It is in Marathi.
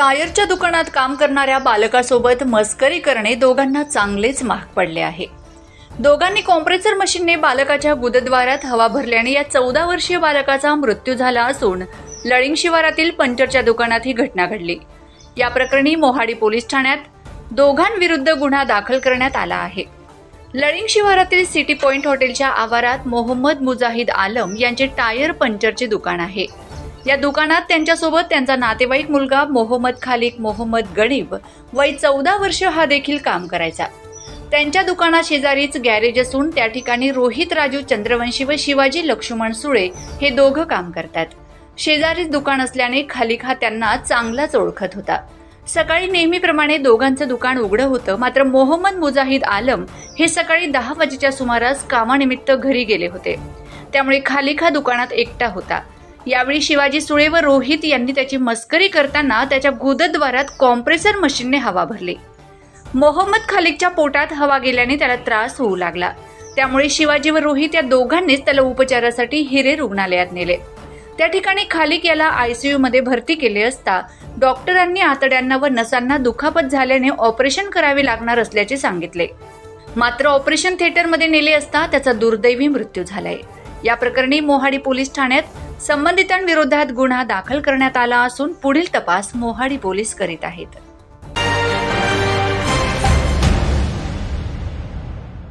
टायरच्या दुकानात काम करणाऱ्या बालकासोबत मस्करी करणे दोघांना चांगलेच महाग पडले आहे. दोघांनी कॉम्प्रेसर मशीनने बालकाच्या गुदद्वारात हवा भरल्याने या चौदा वर्षीय बालकाचा मृत्यू झाला असून लळिंग शिवारातील पंचरच्या दुकानात ही घटना घडली. या प्रकरणी मोहाडी पोलीस ठाण्यात दोघांविरुद्ध गुन्हा दाखल करण्यात आला आहे. लळिंग शिवारातील सिटी पॉइंट हॉटेलच्या आवारात मोहम्मद मुजाहिद आलम यांचे टायर पंचरचे दुकान आहे. या दुकानात त्यांच्यासोबत त्यांचा नातेवाईक मुलगा मोहम्मद खालिक मोहम्मद गणीब वय चौदा वर्ष हा देखील काम करायचा. त्यांच्या दुकाना शेजारीच गॅरेज असून त्या ठिकाणी रोहित राजू चंद्रवंशी व शिवाजी लक्ष्मण सुळे हे दोघं काम करतात. शेजारीच दुकान असल्याने खालिक हा त्यांना चांगलाच ओळखत होता. सकाळी नेहमीप्रमाणे दोघांचं दुकान उघडं होतं मात्र मोहम्मद मुजाहिद आलम हे सकाळी दहा वाजेच्या सुमारास कामानिमित्त घरी गेले होते. त्यामुळे खालिक हा दुकानात एकटा होता. यावेळी शिवाजी सुळे व रोहित यांनी त्याची मस्करी करताना त्याच्या गुदद्वारात कॉम्प्रेसर मशीनने हवा भरली. मोहम्मद खालिकच्या पोटात हवा गेल्याने त्याला त्रास होऊ लागला. त्यामुळे शिवाजी व रोहित या दोघांनीच त्याला उपचारासाठी हिरे रुग्णालयात नेले. त्या ठिकाणी खालिक याला आयसीयू मध्ये भरती केले असता डॉक्टरांनी आतड्यांना व नसांना दुखापत झाल्याने ऑपरेशन करावे लागणार असल्याचे सांगितले. मात्र ऑपरेशन थिएटरमध्ये नेले असता त्याचा दुर्दैवी मृत्यू झालाय. या प्रकरणी मोहाडी पोलीस ठाण्यात संबंधितांविरोधात गुन्हा दाखल करण्यात आला असून पुढील तपास मोहाडी पोलीस करीत आहेत.